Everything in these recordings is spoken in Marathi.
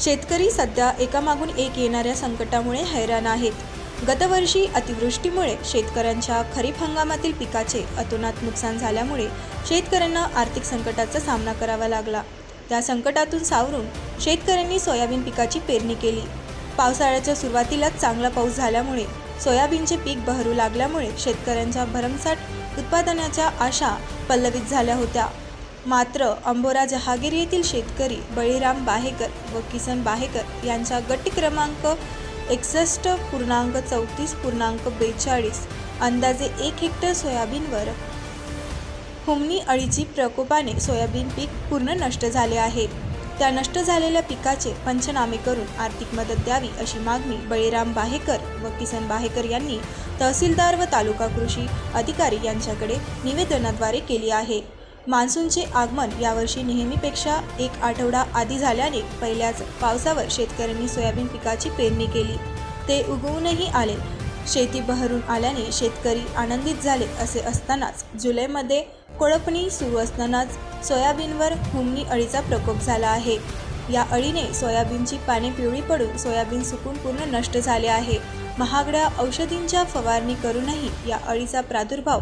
शेतकरी सध्या एकामागून एक येणाऱ्या संकटामुळे हैराण आहेत. गतवर्षी अतिवृष्टीमुळे शेतकऱ्यांच्या खरीप हंगामातील पिकाचे अतोनात नुकसान झाल्यामुळे शेतकऱ्यांना आर्थिक संकटाचा सामना करावा लागला. त्या संकटातून सावरून शेतकऱ्यांनी सोयाबीन पिकाची पेरणी केली. पावसाळ्याच्या सुरुवातीलाच चांगला पाऊस झाल्यामुळे सोयाबीनचे पीक बहरू लागल्यामुळे शेतकऱ्यांच्या भरमसाठ उत्पादनाच्या आशा पल्लवित झाल्या होत्या. मात्र अंबोरा जहागीर येथील शेतकरी बळीराम बाहेकर व किसन बाहेकर यांच्या गट क्रमांक एकसष्ट पूर्णांक चौतीस पूर्णांक बेचाळीस अंदाजे एक हेक्टर सोयाबीनवर. हुमणी अळीची प्रकोपाने सोयाबीन पीक पूर्ण नष्ट झाले आहे. त्या नष्ट झालेल्या पिकाचे पंचनामे करून आर्थिक मदत द्यावी अशी मागणी बळीराम बाहेकर व किसन बाहेकर यांनी तहसीलदार व तालुका कृषी अधिकारी यांच्याकडे निवेदनाद्वारे केली आहे. मान्सूनचे आगमन यावर्षी नेहमीपेक्षा एक आठवडा आधी झाल्याने पहिल्याच पावसावर शेतकऱ्यांनी सोयाबीन पिकाची पेरणी केली. ते उगवूनही आले. शेती बहरून आल्याने शेतकरी आनंदित झाले असे असतानाच जुलैमध्ये कोळपणी सुरू असतानाच सोयाबीनवर हुमणी अळीचा प्रकोप झाला आहे. या अळीने सोयाबीनची पाने पिवळी पडून सोयाबीन सुकून पूर्ण नष्ट झाले आहे. महागड्या औषधींच्या फवारणी करूनही या अळीचा प्रादुर्भाव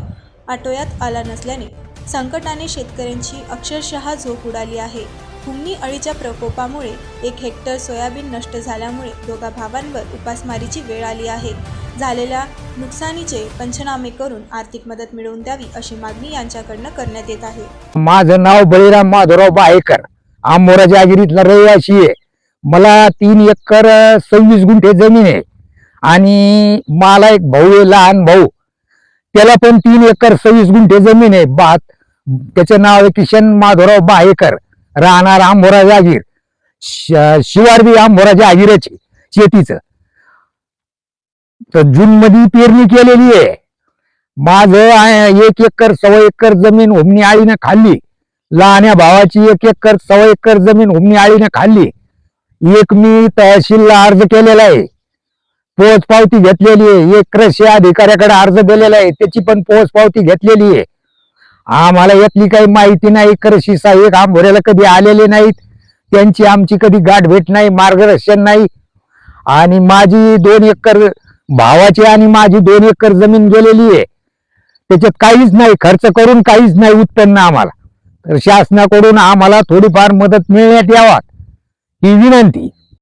आटोयात आला नसल्याने संकटाने शेतकऱ्यांची अक्षरशः झोप उडाली आहे. हुमणी अळीच्या प्रकोपामुळे एक हेक्टर सोयाबीन नष्ट झाल्यामुळे दोघा भावांवर उपासमारीची वेळ आली आहे. झालेल्या नुकसानीचे पंचनामे करून आर्थिक मदत मिळवून द्यावी अशी मागणी यांच्याकडनं करण्यात येत आहे. माझं नाव बळीराम माधवराव बाहेकर आंबोरा आगिरीतला रहिवाशी आहे. मला तीन एकर सव्वीस गुंठे जमीन आहे. आणि मला एक भाऊ आहे लहान भाऊ. त्याला पण तीन एकर सव्वीस गुंठे जमीन आहे. बात त्याचं नाव आहे किशन माधवराव बाहेकर. राहणार आंबोरा जागीर. शिवार शिवारबी आंबोरा जागीरच शेतीचं. तर जून मध्ये पेरणी केलेली आहे. माझं एक एकर सव्वा एकर जमीन हुमणी आळीनं खाल्ली. लहान्या भावाची एक एकर सव्वा एकर जमीन हुमणी आळीनं खाल्ली. एक मी तहसीलला अर्ज केलेला आहे. पोच पावती घेतलेली आहे. एक कृषी अधिकाऱ्याकडे अर्ज दिलेला आहे. त्याची पण पोच पावती घेतलेली आहे. आम्हाला यातली काही माहिती नाही. कृषी सहाय्यक आंबोऱ्याला कधी आलेले नाहीत. त्यांची आमची कधी गाठ भेट नाही मार्गदर्शन नाही. आणि माझी दोन एकर भावाची आणि माझी दोन एकर जमीन गेलेली आहे. त्याच्यात काहीच नाही. खर्च करून काहीच नाही उत्पन्न आम्हाला. तर शासनाकडून आम्हाला थोडीफार मदत मिळण्यात यावा ही विनंती.